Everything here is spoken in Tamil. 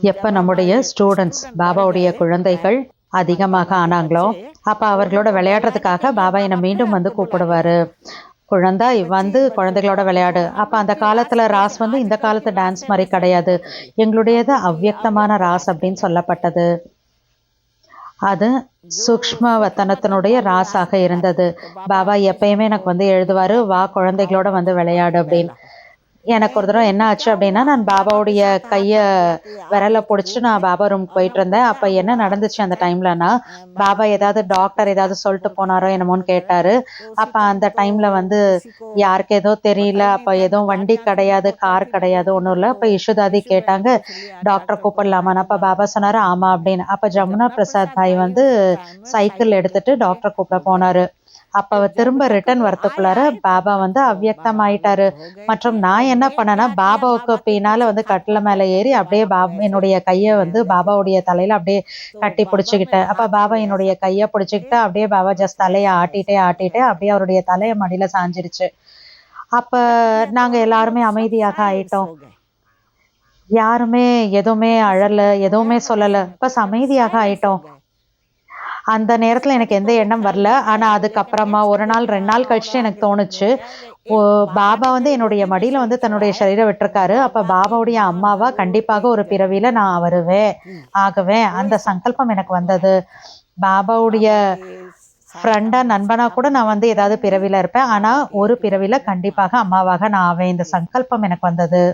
எப்போ நம்முடைய ஸ்டூடெண்ட்ஸ் பாபாவுடைய குழந்தைகள் அதிகமாக ஆனாங்களோ அப்போ அவர்களோட விளையாடுறதுக்காக பாபா என்னை மீண்டும் வந்து கூப்பிடுவாரு. குழந்தை வந்து குழந்தைகளோட விளையாடு. அப்போ அந்த காலத்தில் ராஸ் வந்து இந்த காலத்து டான்ஸ் மாதிரி கிடையாது. எங்களுடையது அவ்வியக்தமான ராஸ் அப்படின்னு சொல்லப்பட்டது. அது சூக்ம வத்தனத்தினுடைய ராசாக இருந்தது. பாபா எப்பயுமே எனக்கு வந்து எழுதுவாரு வா குழந்தைகளோட வந்து விளையாடு அப்படின்னு. எனக்கு ஒரு தடவை என்ன ஆச்சு அப்படின்னா நான் பாபாவுடைய கையை விரல பிடிச்சிட்டு நான் பாபா ரூம் போயிட்டு இருந்தேன். அப்போ என்ன நடந்துச்சு அந்த டைம்லனா பாபா ஏதாவது டாக்டர் ஏதாவது சொல்லிட்டு போனாரோ என்னமோன்னு கேட்டாரு. அப்போ அந்த டைம்ல வந்து யாருக்கு ஏதோ தெரியல. அப்போ எதுவும் வண்டி கிடையாது கார் கிடையாது ஒன்றும் இல்லை. அப்போ இஷுதாதி கேட்டாங்க டாக்டர் கூப்பிடலாமான்னு. அப்போ பாபா சொன்னாரு ஆமா அப்படின்னு. அப்போ ஜமுனா பிரசாத் பாய் வந்து சைக்கிள் எடுத்துட்டு டாக்டர் கூப்பிட போனாரு. அப்ப திரும்ப ரிட்டர்ன் வரத்துக்குள்ளார பாபா வந்து அவ்வியக்தம் ஆயிட்டாரு மற்றும் நான் என்ன பண்ணேன்னா பாபாவுக்கு பின்னால வந்து கட்டில மேல ஏறி அப்படியே பாபா என்னுடைய கையை வந்து பாபாவுடைய தலையில அப்படியே கட்டி பிடிச்சிக்கிட்டேன். அப்ப பாபா என்னுடைய கையை பிடிச்சிக்கிட்டு அப்படியே பாபா ஜஸ்ட் தலையை ஆட்டிட்டே ஆட்டிட்டே அப்படியே அவருடைய தலையை மடியில சாஞ்சிருச்சு. அப்ப நாங்க எல்லாருமே அமைதியாக ஆயிட்டோம். யாருமே எதுவுமே அழல எதுவுமே சொல்லல. பஸ் அமைதியாக ஆயிட்டோம். அந்த நேரத்தில் எனக்கு எந்த எண்ணம் வரல. ஆனால் அதுக்கப்புறமா ஒரு நாள் ரெண்டு நாள் கழிச்சு எனக்கு தோணுச்சு. ஓ பாபா வந்து என்னுடைய மடியில் வந்து தன்னுடைய சரீரம் விட்டுருக்காரு. அப்போ பாபாவுடைய அம்மாவா கண்டிப்பாக ஒரு பிறவியில் நான் வருவேன் ஆகுவேன். அந்த சங்கல்பம் எனக்கு வந்தது. பாபாவுடைய ஃப்ரெண்டாக நண்பனா கூட நான் வந்து ஏதாவது பிறவியில் இருப்பேன். ஆனால் ஒரு பிறவியில் கண்டிப்பாக அம்மாவாக நான் ஆவேன். இந்த சங்கல்பம் எனக்கு வந்தது.